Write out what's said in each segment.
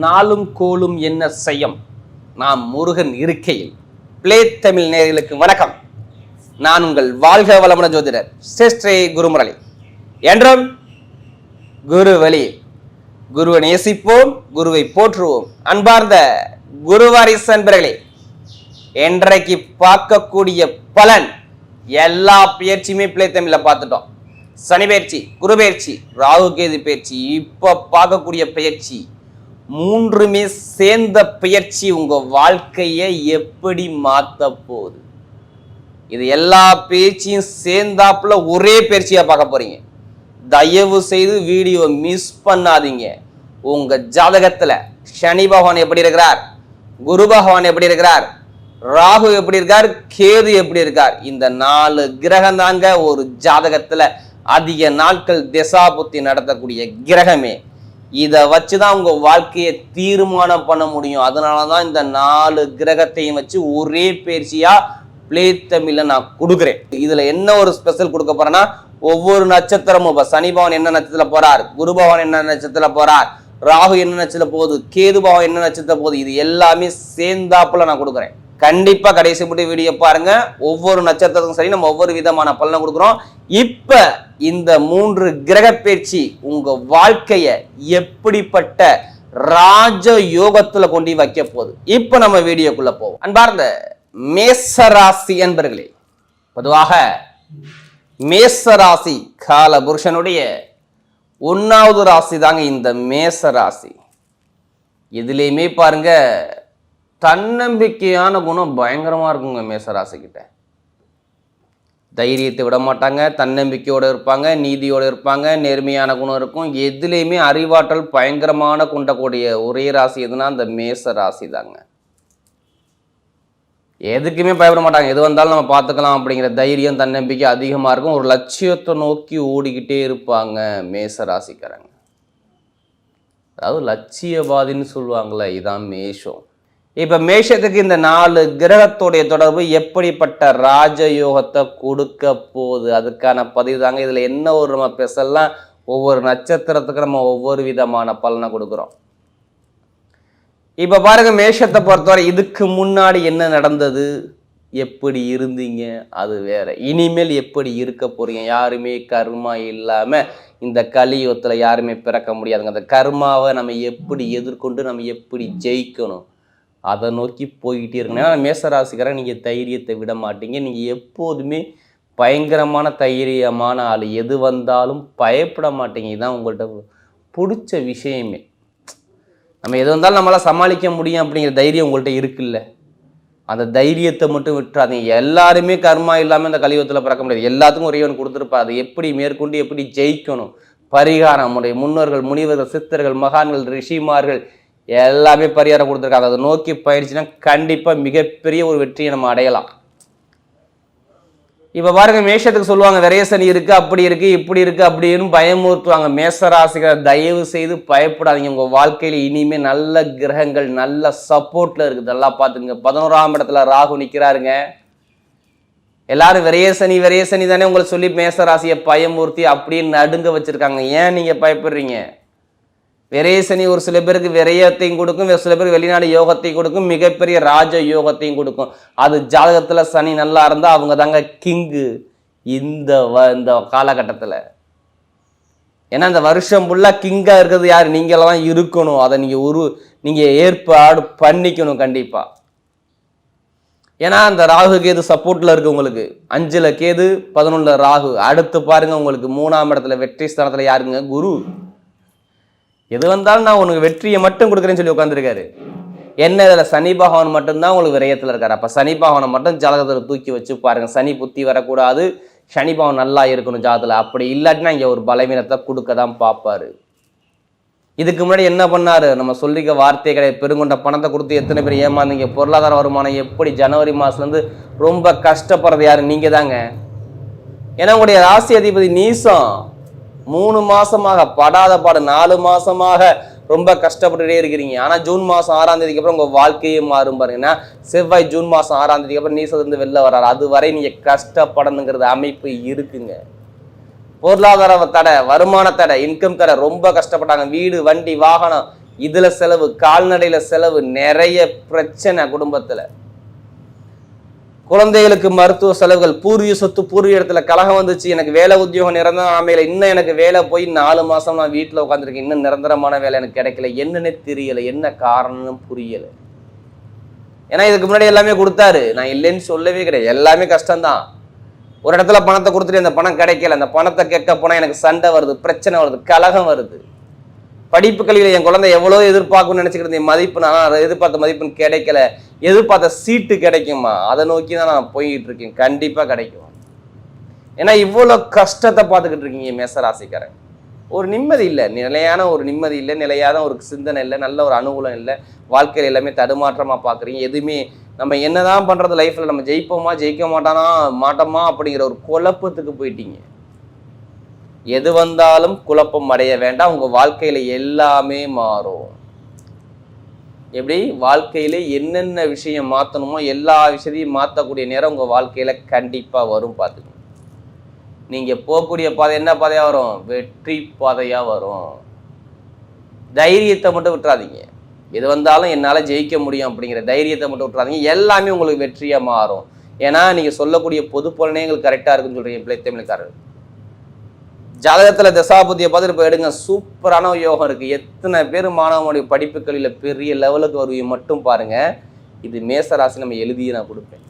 நாளும் கோலும் என்ன செய்யும் நாம் முருகன் இருக்கையில். பிளே தமிழ் நேர்களுக்கு வணக்கம். நான் உங்கள் வாழ்க வளமுன ஜோதிடர் சிஸ்ரே குருமுரளி. என்றும் குரு வழி குருவை நேசிப்போம் குருவை போற்றுவோம். அன்பார்ந்த குருவாரிசு அன்பர்களே பார்க்கக்கூடிய பலன் எல்லா பயிற்சியுமே பிள்ளை தமிழில் பார்த்துட்டோம். சனி பயிற்சி குரு பயிற்சி ராகு கேது பயிற்சி இப்போ பார்க்கக்கூடிய பயிற்சி மூன்றுமே சேர்ந்த பயிற்சி உங்க வாழ்க்கையை எப்படி மாத்த போகுது? இது எல்லா பேச்சையும் சேர்ந்தாப்புல ஒரே பயிற்சியா பார்க்க போறீங்க. தயவு செய்து வீடியோ மிஸ் பண்ணாதீங்க. உங்க ஜாதகத்துல சனி பகவான் எப்படி இருக்கிறார்? குரு பகவான் எப்படி இருக்கிறார்? ராகு எப்படி இருக்கார்? கேது எப்படி இருக்கார்? இந்த நாலு கிரகம் தாங்க ஒரு ஜாதகத்துல அதிக நாட்கள் திசாபுத்தி நடத்தக்கூடிய கிரகமே. இதை வச்சு தான் உங்கள் வாழ்க்கையை தீர்மானம் பண்ண முடியும். அதனால தான் இந்த நாலு கிரகத்தையும் வச்சு ஒரே பயிற்சியா பிளே தமிழில் நான் கொடுக்குறேன். இதில் என்ன ஒரு ஸ்பெஷல் கொடுக்க போகிறேன்னா ஒவ்வொரு நட்சத்திரமும் இப்போ சனி என்ன நட்சத்திரத்தில் போகிறார் குரு பவன் என்ன நட்சத்திரத்தில் போகிறார் ராகு என்ன நட்சத்திரம் போகுது? கேது பவன் என்ன நட்சத்திரம் போகுது? இது எல்லாமே சேர்ந்தாப்புல நான் கொடுக்குறேன். கண்டிப்பாக கடைசி முடி வீடியோ பாருங்க. ஒவ்வொரு நட்சத்திரத்துக்கும் சரி நம்ம ஒவ்வொரு விதமான பலனை கொடுக்குறோம். இப்போ இந்த மூன்று கிரக பேச்சு உங்கள் வாழ்க்கையை எப்படிப்பட்ட ராஜ யோகத்துல கொண்டு வைக்க போகுது. இப்போ நம்ம வீடியோக்குள்ள போவோம். அன்பார்ந்த மேசராசி என்பர்களே பொதுவாக மேசராசி கால புருஷனுடைய ஒன்றாவது ராசி தாங்க இந்த மேசராசி. இதுலேயுமே பாருங்க தன்னம்பிக்கையான குணம் பயங்கரமாக இருக்குங்க மேச ராசிக்கிட்ட தைரியத்தை விட மாட்டாங்க தன்னம்பிக்கையோடு இருப்பாங்க நீதியோடு இருப்பாங்க நேர்மையான குணம் இருக்கும். எதுலேயுமே அறிவாற்றல் பயங்கரமான கொண்டக்கூடிய ஒரே ராசி எதுனா அந்த மேச ராசி தாங்க. எதுக்குமே பயப்பட மாட்டாங்க. எது வந்தாலும் நம்ம பார்த்துக்கலாம் அப்படிங்கிற தைரியம் தன்னம்பிக்கை அதிகமாக இருக்கும். ஒரு லட்சியத்தை நோக்கி ஓடிக்கிட்டே இருப்பாங்க மேச ராசிக்காரங்க அதாவது லட்சியவாதின்னு சொல்லுவாங்களே இதான் மேஷம். இப்போ மேஷத்துக்கு இந்த நாலு கிரகத்துடைய தொடர்பு எப்படிப்பட்ட ராஜயோகத்தை கொடுக்க போகுது? அதுக்கான பதிவு தாங்க. இதில் என்ன ஒரு நம்ம ஸ்பெஷல்லாம் ஒவ்வொரு நட்சத்திரத்துக்கு நம்ம ஒவ்வொரு விதமான பலனை கொடுக்குறோம். இப்போ பாருங்க மேஷத்தை பொறுத்தவரை இதுக்கு முன்னாடி என்ன நடந்தது? எப்படி இருந்தீங்க? அது வேற. இனிமேல் எப்படி இருக்க போறீங்க? யாருமே கர்மா இல்லாம இந்த கலியுகத்துல யாருமே பிறக்க முடியாதுங்க. அந்த கர்மாவை நம்ம எப்படி எதிர்கொண்டு நம்ம எப்படி ஜெயிக்கணும்? அதை நோக்கி போய்கிட்டே இருக்கணும். ஏன்னா மேசராசிக்காரன் நீங்கள் தைரியத்தை விட மாட்டீங்க. நீங்கள் எப்போதுமே பயங்கரமான தைரியமான ஆள். எது வந்தாலும் பயப்பட மாட்டீங்க. இதுதான் உங்கள்கிட்ட பிடிச்ச விஷயமே. நம்ம எது வந்தாலும் நம்மளால் சமாளிக்க முடியும் அப்படிங்கிற தைரியம் உங்கள்கிட்ட இருக்குல்ல. அந்த தைரியத்தை மட்டும் விட்டுறாதீங்க. எல்லாருமே கர்மா இல்லாமல் இந்த கலியுகத்தில் பிறக்க முடியாது. எல்லாத்துக்கும் ஒரேவன் கொடுத்துருப்பா அதை எப்படி மேற்கொண்டு எப்படி ஜெயிக்கணும்? பரிகாரம் முறை முன்னோர்கள் முனிவர்கள் சித்தர்கள் மகான்கள் ரிஷிமார்கள் எல்லாமே பரிகாரம் கொடுத்துருக்காங்க. அதை நோக்கி பயிற்சினா கண்டிப்பாக மிகப்பெரிய ஒரு வெற்றியை நம்ம அடையலாம். இப்போ பாருங்க மேஷத்துக்கு சொல்லுவாங்க விரயசனி இருக்குது அப்படி இருக்கு இப்படி இருக்கு அப்படின்னு பயமுறுத்துவாங்க. மேசராசிகளை தயவு செய்து பயப்படாதீங்க. உங்கள் வாழ்க்கையில் இனிமே நல்ல கிரகங்கள் நல்ல சப்போர்ட்ல இருக்குது நல்லா பார்த்துங்க பதினோராம் இடத்துல ராகு நிக்கிறாருங்க. எல்லாரும் விரையசனி விரயசனி தானே உங்களை சொல்லி மேசராசியை பயமுறுத்தி அப்படியே நடுங்க வச்சிருக்காங்க. ஏன் நீங்கள் பயப்படுறீங்க? விரயசனி ஒரு சில பேருக்கு விரயத்தையும் கொடுக்கும் ஒரு சில பேருக்கு வெளிநாடு யோகத்தையும் கொடுக்கும் மிகப்பெரிய ராஜ யோகத்தையும் கொடுக்கும். அது ஜாதகத்தில் சனி நல்லா இருந்தால் அவங்க தாங்க கிங்கு இந்த வ இந்த காலகட்டத்தில். ஏன்னா இந்த வருஷம் ஃபுல்லாக கிங்காக இருக்கிறது யார்? நீங்களாம் தான் இருக்கணும். அதை நீங்கள் உரு நீங்கள் ஏற்பாடு பண்ணிக்கணும் கண்டிப்பாக ஏன்னா அந்த ராகு கேது சப்போர்ட்டில் இருக்குது உங்களுக்கு. அஞ்சில் கேது பதினொன்றில் ராகு. அடுத்து பாருங்க உங்களுக்கு மூணாம் இடத்துல வெற்றி ஸ்தானத்தில் யாருங்க? குரு. எது வந்தாலும் நான் உனக்கு வெற்றியை மட்டும் கொடுக்குறேன்னு சொல்லி உட்காந்துருக்காரு என்ன இதில்? சனி பகவான் மட்டும்தான் உங்களுக்கு விரயத்தில் இருக்காரு. அப்போ சனி பகவானை மட்டும் ஜாதகத்தில் தூக்கி வச்சு பாருங்க. சனி புத்தி வரக்கூடாது. சனி பகவான் நல்லா இருக்கணும் ஜாதத்தில். அப்படி இல்லாட்டினா இங்கே ஒரு பலவீனத்தை கொடுக்க தான் பார்ப்பாரு. இதுக்கு முன்னாடி என்ன பண்ணார்? நம்ம சொல்லிக்க வார்த்தை கிடையாது. பெருங்கொண்ட பணத்தை கொடுத்து எத்தனை பேர் ஏமாந்தீங்க? பொருளாதார வருமானம் எப்படி? ஜனவரி மாதத்துலேருந்து ரொம்ப கஷ்டப்படுறது யாரு? நீங்கள் தாங்க ஏன்னா உங்களுடைய ராசி அதிபதி நீசம். மூணு மாசமாக படாத பாடு நாலு மாசமாக ரொம்ப கஷ்டப்பட்டுட்டே இருக்கிறீங்க. ஆனால் ஜூன் மாதம் ஆறாம் தேதிக்கு அப்புறம் உங்கள் வாழ்க்கையே மாறும் பாருங்கன்னா செவ்வாய் ஜூன் மாதம் ஆறாம் தேதிக்கு அப்புறம் நீசத்திலிருந்து வெளில வராரு அது வரை நீங்கள் கஷ்டப்படணுங்கிறது அமைப்பு இருக்குங்க. பொருளாதார தடை வருமான தடை இன்கம் தடை ரொம்ப கஷ்டப்பட்டாங்க. வீடு வண்டி வாகனம் இதில் செலவு கால்நடையில் செலவு நிறைய பிரச்சனை குடும்பத்தில். குழந்தைகளுக்கு மருத்துவ செலவுகள் பூர்வீக சொத்து பூர்வீக இடத்துல கலகம் வந்துச்சு எனக்கு வேலை உத்தியோகம் நிரந்தரம் அமையல இன்னும் எனக்கு வேலை போய் நாலு மாசம் நான் வீட்டில் உட்காந்துருக்கேன் இன்னும் நிரந்தரமான வேலை எனக்கு கிடைக்கல. என்னன்னே தெரியல. என்ன காரணம்னு புரியல. ஏன்னா இதுக்கு முன்னாடி எல்லாமே கொடுத்தாரு. நான் இல்லைன்னு சொல்லவே கிடையாது. எல்லாமே கஷ்டம்தான். ஒரு இடத்துல பணத்தை கொடுத்துட்டு அந்த பணம் கிடைக்கல. அந்த பணத்தை கேட்க போனால் எனக்கு சண்டை வருது பிரச்சனை வருது கலகம் வருது. படிப்பு கல்வியில் என் குழந்தை எவ்வளோ எதிர்பார்க்கும்னு நினச்சிக்கிட்டு இருந்தேன் மதிப்பு நான் எதிர்பார்த்த மதிப்புன்னு கிடைக்கல. எதிர்பார்த்த சீட்டு கிடைக்குமா? அதை நோக்கி தான் நான் போய்கிட்டு இருக்கேன். கண்டிப்பாக கிடைக்கும். ஏன்னா இவ்வளோ கஷ்டத்தை பார்த்துக்கிட்டு இருக்கீங்க மேசராசிக்காரன். ஒரு நிம்மதி இல்லை. நிலையான ஒரு நிம்மதி இல்லை. நிலையான ஒரு சிந்தனை இல்லை. நல்ல ஒரு அனுகூலம் இல்லை. வாழ்க்கையில் எல்லாமே தடுமாற்றமாக பார்க்குறீங்க. எதுவுமே நம்ம என்னதான் பண்ணுறது லைஃப்பில் நம்ம ஜெயிப்போமா ஜெயிக்க மாட்டானா மாட்டோமா அப்படிங்கிற ஒரு குழப்பத்துக்கு போயிட்டீங்க. எது வந்தாலும் குழப்பம் அடைய வேண்டாம். உங்கள் வாழ்க்கையில் எல்லாமே மாறும். எப்படி? வாழ்க்கையில் என்னென்ன விஷயம் மாற்றணுமோ எல்லா விஷயத்தையும் மாற்றக்கூடிய நேரம் உங்கள் வாழ்க்கையில் கண்டிப்பாக வரும் பார்த்துக்கணும் நீங்கள் போகக்கூடிய பாதை என்ன பாதையாக வரும்? வெற்றி பாதையாக வரும். தைரியத்தை மட்டும் விட்டுறாதீங்க. எது வந்தாலும் என்னால் ஜெயிக்க முடியும் அப்படிங்கிற தைரியத்தை மட்டும் விட்டுறாதீங்க. எல்லாமே உங்களுக்கு வெற்றியாக மாறும். ஏன்னா நீங்கள் சொல்லக்கூடிய பொது எங்களுக்கு கரெக்டாக இருக்குன்னு சொல்கிறீங்க பிள்ளை தமிழ்காரர் ஜாதகத்தில் தசாபுத்தியை பார்த்துட்டு இப்போ எடுங்க. சூப்பரான யோகம் இருக்குது எத்தனை பேர் மாணவனுடைய படிப்புகளில் பெரிய லெவலுக்கு வருவீங்க மட்டும் பாருங்க. இது மேசராசி நம்ம எழுதியே நான் கொடுப்பேன்.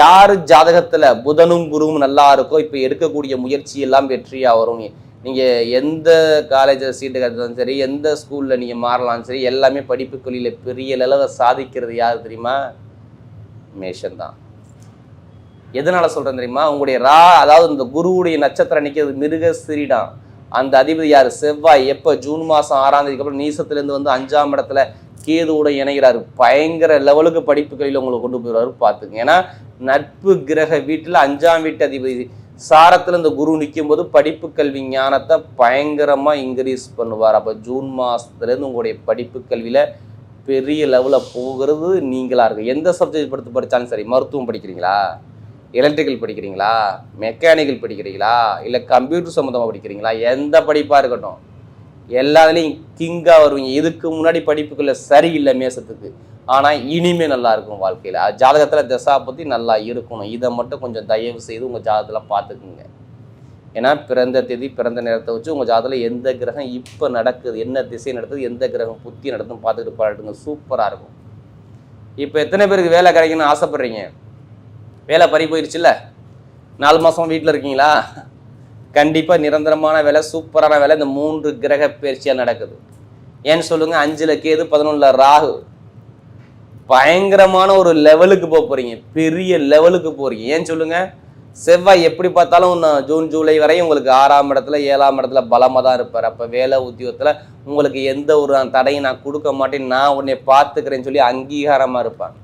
யார் ஜாதகத்தில் புதனும் குருவும் நல்லா இருக்கோ இப்போ எடுக்கக்கூடிய முயற்சி எல்லாம் வெற்றியாக வரும். நீங்கள் எந்த காலேஜில் சீட்டு கிடைச்சாலும் சரி எந்த ஸ்கூலில் நீங்கள் மாறலாம் சரி எல்லாமே படிப்புக்குள்ளியில் பெரிய லெவலை சாதிக்கிறது யார் தெரியுமா? மேஷன் தான் எதனால சொல்றேன் தெரியுமா? உங்களுடைய ரா அதாவது இந்த குருவுடைய நட்சத்திரம் நிற்கிறது மிருக சிறிடம் அந்த அதிபதி யார்? செவ்வாய். எப்போ? ஜூன் மாதம் ஆறாம் தேதிக்கு அப்புறம் நீசத்துலேருந்து வந்து அஞ்சாம் இடத்துல கேதுவோட இணைகிறாரு. பயங்கர லெவலுக்கு படிப்புகளில் உங்களை கொண்டு போயிடுவாரு பார்த்துங்க ஏன்னா நட்பு கிரக வீட்டில் அஞ்சாம் வீட்டு அதிபதி. சாரத்தில் இந்த குரு நிற்கும் போது படிப்பு கல்வி ஞானத்தை பயங்கரமாக இன்க்ரீஸ் பண்ணுவார். அப்போ ஜூன் மாதத்துலேருந்து உங்களுடைய படிப்பு கல்வியில் பெரிய லெவலில் போகிறது நீங்களாக இருக்கும் எந்த சப்ஜெக்ட் படுத்து படித்தாலும் சரி மருத்துவம் படிக்கிறீங்களா? எலக்ட்ரிக்கல் படிக்கிறீங்களா? மெக்கானிக்கல் படிக்கிறீங்களா? இல்லை கம்ப்யூட்டர் சம்மந்தமாக படிக்கிறீங்களா? எந்த படிப்பாக இருக்கட்டும். எல்லாத்துலேயும் கிங்காக வருவீங்க. இதுக்கு முன்னாடி படிப்புகளில் சரியில்லை மேசத்துக்கு. ஆனால் இனிமே நல்லா இருக்கும் வாழ்க்கையில். ஜாதகத்தில் தசா பற்றி நல்லா இருக்கணும். இதை மட்டும் கொஞ்சம் தயவு செய்து உங்கள் ஜாதகத்தில் பார்த்துக்குங்க. ஏன்னா பிறந்த தேதி பிறந்த நேரத்தை வச்சு உங்கள் ஜாதகத்தில் எந்த கிரகம் இப்போ நடக்குது என்ன திசை நடக்குது எந்த கிரகம் புத்தி நடக்குதுன்னு பார்த்துக்கிட்டு பாட்டுங்க சூப்பராக இருக்கும். இப்போ எத்தனை பேருக்கு வேலை கிடைக்கணும்னு ஆசைப்பட்றீங்க? வேலை பறி போயிடுச்சுல்ல நாலு மாதம் வீட்டில் இருக்கீங்களா? கண்டிப்பாக நிரந்தரமான வேலை சூப்பரான வேலை. இந்த மூன்று கிரக பயிற்சியாக நடக்குது. ஏன்னு சொல்லுங்கள் அஞ்சில் கேது பதினொன்றில் ராகு. பயங்கரமான ஒரு லெவலுக்கு போக போகிறீங்க பெரிய லெவலுக்கு போகிறீங்க ஏன்னு சொல்லுங்கள் செவ்வாய் எப்படி பார்த்தாலும் இன்னும் ஜூன் ஜூலை வரையும் உங்களுக்கு ஆறாம் இடத்துல ஏழாம் இடத்துல பலமாக தான் இருப்பார். அப்போ வேலை உத்தியோகத்தில் உங்களுக்கு எந்த ஒரு தடையும் நான் கொடுக்க மாட்டேன். நான் உன்னை பார்த்துக்கிறேன்னு சொல்லி அங்கீகாரமாக இருப்பாங்க.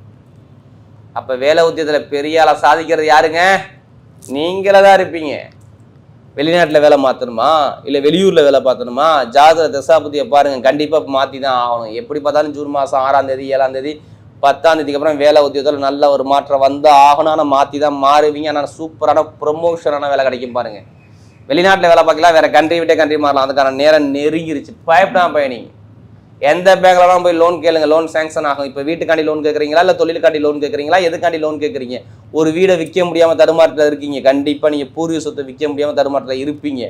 அப்போ வேலை உத்தியத்தில் பெரிய ஆளை சாதிக்கிறது யாருங்க? நீங்களே தான் இருப்பீங்க. வெளிநாட்டில் வேலை மாற்றணுமா இல்லை வெளியூரில் வேலை பார்த்தணுமா ஜாதக தசாபதியை பாருங்கள் கண்டிப்பாக மாற்றி தான் ஆகணும். எப்படி பார்த்தாலும் ஜூன் மாதம் ஆறாம் தேதி ஏழாம் தேதி பத்தாம் தேதிக்கு அப்புறம் வேலை உத்தியோகத்தில் நல்ல ஒரு மாற்றம் வந்து ஆகணும். ஆனால் மாற்றி தான் மாறுவீங்க. ஆனால் சூப்பரான ப்ரொமோஷனான வேலை கிடைக்கும் பாருங்கள் வெளிநாட்டில் வேலை பார்க்கலாம். வேறு கண்ட்ரி விட்டே கண்ட்ரி மாறலாம். அதுக்கான நேரம் நெருங்கிருச்சு. பயப்படாம பயணிங்க. எந்த பேங்க்லலாம் போய் லோன் கேளுங்க. லோன் சேங்ஷன் ஆகும். இப்போ வீட்டுக்காண்டி லோன் கேட்குறீங்களா இல்லை தொழிலுக்காண்டி லோன் கேட்குறீங்களா எதுக்காண்டி லோன் கேட்குறீங்க ஒரு வீடை விற்க முடியாமல் தடுமாற்றத்தில் இருக்கீங்க. கண்டிப்பாக நீங்கள் பூர்வீக சொத்தை விற்க முடியாமல் தடுமாற்றத்தில் இருப்பீங்க.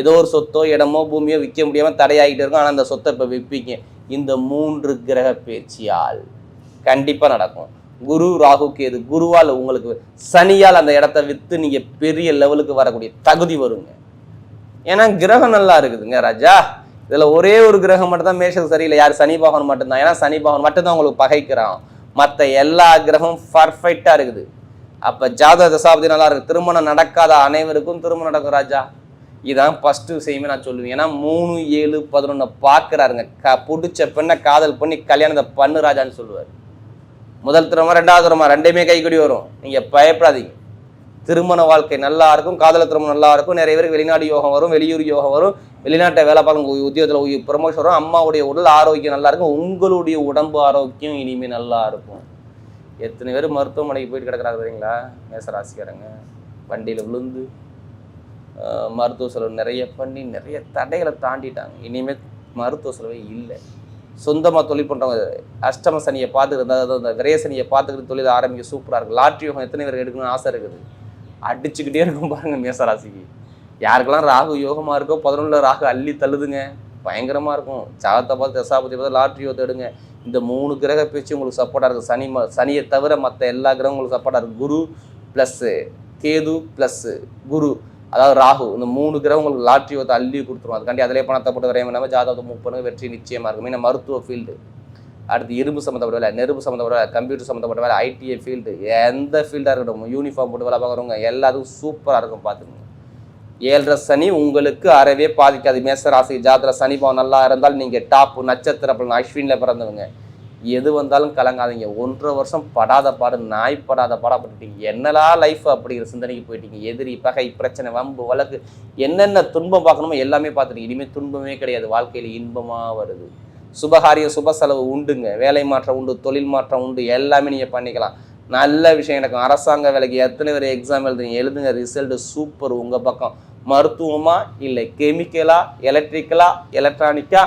ஏதோ ஒரு சொத்தோ இடமோ பூமியோ விற்க முடியாமல் தடையாகிட்டு இருக்கும். ஆனால் அந்த சொத்தை இப்போ விற்பீங்க இந்த மூன்று கிரக பேச்சியால் கண்டிப்பாக நடக்கும். குரு ராகு கேது குருவால் உங்களுக்கு சனியால் அந்த இடத்த விற்று நீங்கள் பெரிய லெவலுக்கு வரக்கூடிய தகுதி வருங்க. ஏன்னா கிரகம் நல்லா இருக்குதுங்க ராஜா. இதில் ஒரே ஒரு கிரகம் மட்டும் தான் மேஷம் சரியில்லை. யார்? சனி பகவான் மட்டும்தான். ஏன்னா சனி பகவான் மட்டும்தான் உங்களுக்கு பகைக்கிறான். மற்ற எல்லா கிரகமும் பர்ஃபெக்டாக இருக்குது. அப்போ ஜாதக தசாப்தி நல்லா இருக்கு. திருமணம் நடக்காத அனைவருக்கும் திருமணம் நடக்கும் ராஜா. இதான் ஃபஸ்ட்டு விஷயமே நான் சொல்லுவேன். ஏன்னா மூணு ஏழு பதினொன்று பார்க்குறாருங்க. க பிடிச்ச பெண்ணை காதல் பண்ணி கல்யாணத்தை பண்ணு ராஜான்னு சொல்லுவார். முதல் திருமணம் ரெண்டாவது திருமணம்? ரெண்டையுமே கைக்குடி வரும். நீங்கள் பயப்படாதீங்க. திருமண வாழ்க்கை நல்லா இருக்கும். காதல திருமணம் நல்லா இருக்கும். நிறைய பேருக்கு வெளிநாடு யோகம் வரும் வெளியூர் யோகம் வரும். வெளிநாட்டை வேலை பார்க்கும் உத்தியோகத்தில் ப்ரொமோஷன் வரும். அம்மாவுடைய உடல் ஆரோக்கியம் நல்லா இருக்கும். உங்களுடைய உடம்பு ஆரோக்கியம் இனிமேல் நல்லா இருக்கும். எத்தனை பேர் மருத்துவமனைக்கு போயிட்டு கிடக்கிறாங்க தெரியுங்களா? மேசராசிக்காரங்க. வண்டியில் விழுந்து மருத்துவ செலவு நிறைய பண்ணி நிறைய தடைகளை தாண்டிட்டாங்க. இனிமேல் மருத்துவ செலவே இல்லை. சொந்தமாக தொழில் பண்ணுறவங்க அஷ்டம சனியை பார்த்துக்கிட்டு அதாவது அந்த விரய சனியை பார்த்துக்கிட்டு தொழில் ஆரம்பிக்க சூப்பராக இருக்குது லாட்ரி யோகம் எத்தனை பேர் எடுக்கணும்னு ஆசை இருக்குது? அடிச்சுக்கிட்டே இருக்கும் பாருங்கள் மேசராசிக்கு. யாருக்கெல்லாம் ராகு யோகமாக இருக்கோ பதினொன்றில் ராகு அள்ளி தள்ளுதுங்க. பயங்கரமாக இருக்கும். ஜாதத்தை பார்த்து தசாபதி பார்த்து லாட்ரி தேடுங்க. எடுங்க இந்த மூணு கிரக பேச்சு உங்களுக்கு சப்போர்ட்டாக இருக்குது சனி ம சனியை தவிர மற்ற எல்லா கிரகம் உங்களுக்கு சப்போர்ட்டாக இருக்குது குரு ப்ளஸ்ஸு கேது ப்ளஸ்ஸு குரு. அதாவது ராகு. இந்த மூணு கிரகம் உங்களுக்கு லாட்ரி வந்து அள்ளி கொடுத்துரும். அதுக்காண்டி அதிலே பணத்தை போட்டு வரையும் இல்லாமல் ஜாதகத்தை மூவ் பண்ணுங்க. வெற்றி நிச்சயமாக இருக்கும். ஏன்னா மருத்துவ ஃபீல்டு அடுத்து இரும்பு சம்மந்தப்பட்ட வேலை நெருப்பு சம்மந்தப்பட்ட வேலை கம்ப்யூட்டர் சம்மந்தப்பட்ட வேலை ஐடிஐ ஃபீல்டு எந்த ஃபீல்டாக இருக்கட்டும் யூனிஃபார்ம் போட்டு வேலை பார்க்குறவங்க எல்லாத்துக்கும் சூப்பராக இருக்கும் பார்த்துக்கோங்க. ஏழரை சனி உங்களுக்கு அறவே பாதிக்காது. மேச ராசி ஜாதர சனி பவன் நல்லா இருந்தால் நீங்கள் டாப்பு நட்சத்திர பலன் அஸ்வினில் பிறந்தவங்க. எது வந்தாலும் கலங்காதீங்க. ஒன்றரை வருஷம் படாத பாடு நாய் படாத பாடப்பட்டுட்டீங்க என்னலா லைஃப் அப்படிங்கிற சிந்தனைக்கு போயிட்டீங்க? எதிரி பகை பிரச்சனை வம்பு வழக்கு என்னென்ன துன்பம் பார்க்கணுமோ எல்லாமே பார்த்துட்டீங்க. இனிமேல் துன்பமே கிடையாது. வாழ்க்கையில் இன்பமாக வருது. சுபகாரியம் சுப செலவு உண்டுங்க. வேலை மாற்றம் உண்டு தொழில் மாற்றம் உண்டு. எல்லாமே நீங்கள் பண்ணிக்கலாம். நல்ல விஷயம் நடக்கும் அரசாங்க வேலைக்கு எத்தனை பேர் எக்ஸாம் எழுதுங்க எழுதுங்க ரிசல்ட் சூப்பர் உங்கள் பக்கம். மருத்துவமா? இல்லை. கெமிக்கலா எலக்ட்ரிக்கலா எலக்ட்ரானிக்கா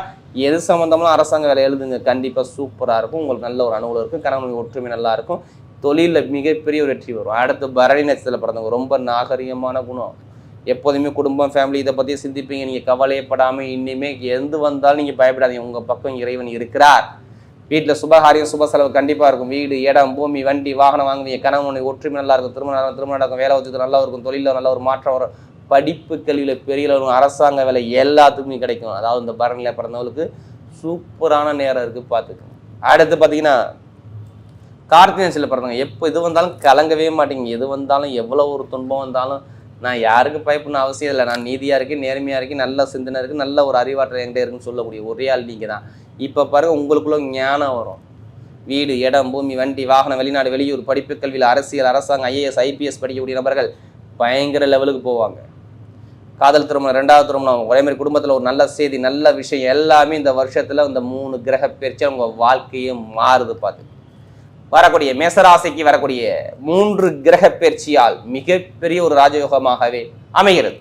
எது சம்மந்தமாக அரசாங்க வேலை எழுதுங்க. கண்டிப்பாக சூப்பராக இருக்கும். உங்களுக்கு நல்ல ஒரு அனுகூலம் இருக்கும். கணவன் ஒற்றுமை நல்லா இருக்கும். தொழிலில் மிகப்பெரிய ஒரு வெற்றி வரும். அடுத்து பரணி நட்சத்திரத்தில் பிறந்தவங்க. ரொம்ப நாகரிகமான குணம். எப்போதுமே குடும்பம் ஃபேமிலி இதை பற்றி சிந்திப்பீங்க. நீங்கள் கவலையப்படாமல் இனிமே எந்த வந்தாலும் நீங்கள் பயப்படாதீங்க. உங்கள் பக்கம் இறைவன் இருக்கிறார். வீட்டில் சுபகாரியம் சுப செலவு கண்டிப்பாக இருக்கும். வீடு இடம் பூமி வண்டி வாகனம் வாங்குவீங்க. கணவன் ஒற்றுமை நல்லா இருக்கும். திருமணம் நடக்கும், திருமணம் நடக்கும். வேலை வச்சு நல்லா இருக்கும். தொழிலில் நல்ல ஒரு மாற்றம் வரும். படிப்பு கல்வியில் பெரிய வரும் அரசாங்க வேலை எல்லாத்துக்குமே கிடைக்கும். அதாவது இந்த பரணியில் பிறந்தவங்களுக்கு சூப்பரான நேரம் இருக்குது பார்த்துக்கோங்க. அடுத்து பார்த்தீங்கன்னா கார்த்திகேயன்ஸில் பிறந்தவங்க. எப்போ எது வந்தாலும் கலங்கவே மாட்டீங்க. எது வந்தாலும் எவ்வளோ ஒரு துன்பம் வந்தாலும் நான் யாருக்கு பயப்படணும் அவசியம் இல்லை. நான் நீதியாக இருக்கேன் நேர்மையாக இருக்கேன் நல்ல சிந்தனை இருக்குது நல்ல ஒரு அறிவாற்றல் என்கிட்ட இருக்குன்னு சொல்லக்கூடிய ஒரே ஆள் நீங்கள் தான் இப்போ பாருங்க உங்களுக்குள்ள ஞானம் வரும். வீடு இடம் பூமி வண்டி வாகனம் வெளிநாடு வெளியூர் படிப்பு கல்வியில் அரசியல் அரசாங்கம் ஐஏஎஸ் ஐபிஎஸ் படிக்கக்கூடிய நபர்கள் பயங்கர லெவலுக்கு போவாங்க. காதல் திருமணம் ரெண்டாவது திருமணம் ஒரே மாதிரி குடும்பத்தில் ஒரு நல்ல செய்தி நல்ல விஷயம் எல்லாமே இந்த வருஷத்தில் இந்த மூணு கிரக பயிற்சி அவங்க வாழ்க்கையும் மாறுது பார்த்து வரக்கூடிய மேசராசிக்கு வரக்கூடிய மூன்று கிரக பயிற்சியால் மிகப்பெரிய ஒரு ராஜயோகமாகவே அமைகிறது.